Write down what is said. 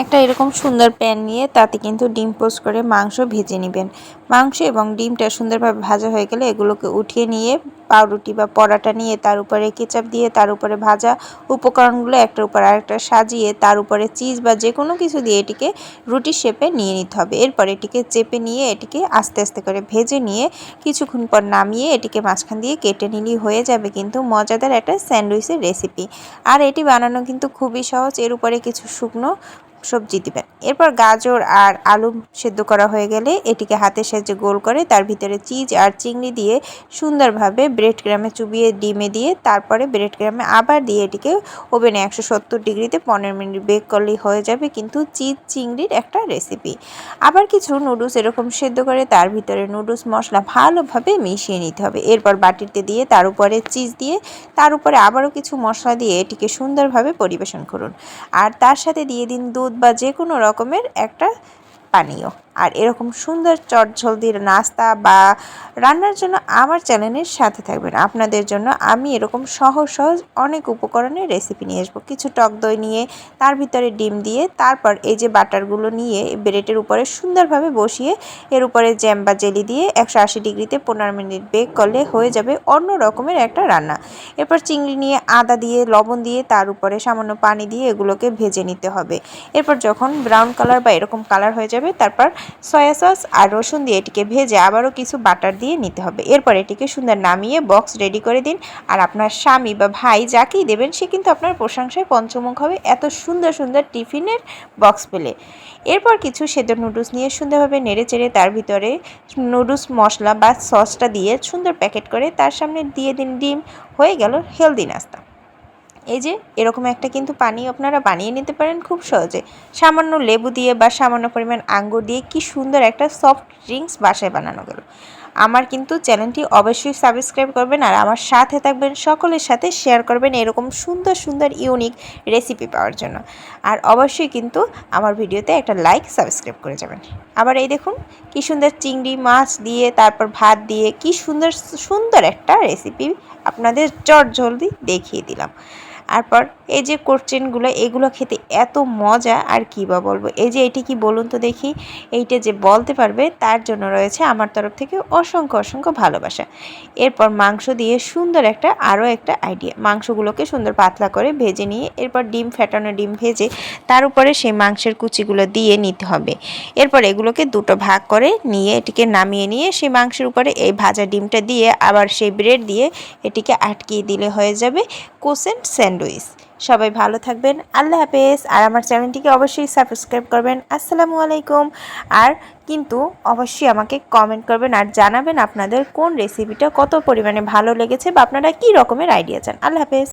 একটা এরকম সুন্দর প্যান নিয়ে তাতে কিন্তু ডিম পোস্ট করে মাংস ভেজে নেবেন। মাংস এবং ডিমটা সুন্দরভাবে ভাজা হয়ে গেলে এগুলোকে উঠিয়ে নিয়ে পাউরুটি বা পরাটা নিয়ে তার উপরে কেচাপ দিয়ে তার উপরে ভাজা উপকরণগুলো একটার উপর আরেকটা সাজিয়ে তার উপরে চিজ বা যে কোনো কিছু দিয়ে এটিকে রুটি শেপে নিয়ে নিতে হবে। এরপর এটিকে চেপে নিয়ে এটিকে আস্তে আস্তে করে ভেজে নিয়ে কিছুক্ষণ পর নামিয়ে এটিকে মাঝখান দিয়ে কেটে নিলেই হয়ে যাবে কিন্তু মজাদার একটা স্যান্ডউইচের রেসিপি। আর এটি বানানো কিন্তু খুবই সহজ। এর উপরে কিছু শুকনো সবজি দিবেন। এরপর গাজর আর আলু সেদ্ধ করা হয়ে গেলে এটিকে হাতের সাহায্যে গোল করে তার ভিতরে চিজ আর চিংড়ি দিয়ে সুন্দরভাবে ব্রেড গ্রামে চুবিয়ে, ডিমে দিয়ে তারপরে ব্রেড গ্রামে আবার দিয়ে এটিকে ওভেনে একশো সত্তর ডিগ্রিতে পনেরো মিনিট বেক করলেই হয়ে যাবে কিন্তু চিজ চিংড়ির একটা রেসিপি। আবার কিছু নুডলস এরকম সেদ্ধ করে তার ভিতরে নুডলস মশলা ভালোভাবে মিশিয়ে নিতে হবে। এরপর বাটিতে দিয়ে তার উপরে চিজ দিয়ে তার উপরে আবারও কিছু মশলা দিয়ে এটিকে সুন্দরভাবে পরিবেশন করুন। আর তার সাথে দিয়ে দিন দুধ দুধ বা যে কোনো রকমের একটা পানীয়। আর এরকম সুন্দর চটঝলদির নাস্তা বা রান্নার জন্য আমার চ্যানেলের সাথে থাকবেন। আপনাদের জন্য আমি এরকম সহজ সহজ অনেক উপকরণের রেসিপি নিয়ে আসব। কিছু টক দই নিয়ে, তার ভিতরে ডিম দিয়ে, তারপর এই যে বাটারগুলো নিয়ে ব্রেডের উপরে সুন্দরভাবে বসিয়ে, এর উপরে জ্যাম বা জেলি দিয়ে একশো আশি ডিগ্রিতে পনেরো মিনিট বেক করলে হয়ে যাবে অন্য রকমের একটা রান্না। এরপর চিংড়ি নিয়ে আদা দিয়ে, লবণ দিয়ে, তার উপরে সামান্য পানি দিয়ে এগুলোকে ভেজে নিতে হবে। এরপর যখন ব্রাউন কালার বা এরকম কালার হয়ে যাবে, তারপর সয়া সস আর রসুন দিয়ে এটিকে ভেজে আবারও কিছু বাটার দিয়ে নিতে হবে। এরপর এটিকে সুন্দর নামিয়ে বক্স রেডি করে দিন। আর আপনার স্বামী বা ভাই যাকেই দেবেন, সে কিন্তু আপনার প্রশংসায় পঞ্চমুখ হবে এত সুন্দর সুন্দর টিফিনের বক্স পেলে। এরপর কিছু সেদ্ধ নুডলস নিয়ে সুন্দরভাবে নেড়ে চেড়ে তার ভিতরে নুডলস মশলা বা সসটা দিয়ে সুন্দর প্যাকেট করে তার সামনে দিয়ে দিন। ডিম হয়ে গেল হেলদি নাস্তা। এই যে, এরকম একটা কিন্তু পানি আপনারা বানিয়ে নিতে পারেন খুব সহজে। সামান্য লেবু দিয়ে বা সামান্য পরিমাণ আঙ্গুর দিয়ে কি সুন্দর একটা সফট ড্রিঙ্কস বাসায় বানানো গেল। আমার কিন্তু চ্যানেলটি অবশ্যই সাবস্ক্রাইব করবেন আর আমার সাথে থাকবেন, সকলের সাথে শেয়ার করবেন এরকম সুন্দর সুন্দর ইউনিক রেসিপি পাওয়ার জন্য। আর অবশ্যই কিন্তু আমার ভিডিওতে একটা লাইক সাবস্ক্রাইব করে যাবেন। আবার এই দেখুন, কি সুন্দর চিংড়ি মাছ দিয়ে, তারপর ভাত দিয়ে, কি সুন্দর সুন্দর একটা রেসিপি আপনাদের চট জলদি দেখিয়ে দিলাম। তারপর এই যে কোশ্চেনগুলো এগুলো খেতে এত মজা, আর কী বা বলব? এই যে এটি কি বলুন তো দেখি। এইটা যে বলতে পারবে, তার জন্য রয়েছে আমার তরফ থেকে অসংখ্য অসংখ্য ভালোবাসা। এরপর মাংস দিয়ে সুন্দর একটা, আরও একটা আইডিয়া মাংসগুলোকে সুন্দর পাতলা করে ভেজে নিয়ে, এরপর ডিম ফেটানো ডিম ভেজে, তার উপরে সেই মাংসের কুচিগুলো দিয়ে নিতে হবে। এরপর এগুলোকে দুটো ভাগ করে নিয়ে এটিকে নামিয়ে নিয়ে, সেই মাংসের উপরে এই ভাজা ডিমটা দিয়ে, আবার সেই ব্রেড দিয়ে এটিকে আটকিয়ে দিলে হয়ে যাবে কোসেন্ট স্যান্ডউইচ। সবাই ভালো থাকবেন, আল্লাহ হাফেজ। আর আমার চ্যানেলটিকে অবশ্যই সাবস্ক্রাইব করবেন। আসসালামু আলাইকুম। আর কিন্তু অবশ্যই আমাকে কমেন্ট করবেন আর জানাবেন আপনাদের কোন রেসিপিটা কত পরিমাণে ভালো লেগেছে বা আপনারা কী রকমের আইডিয়া চান। আল্লাহ হাফেজ।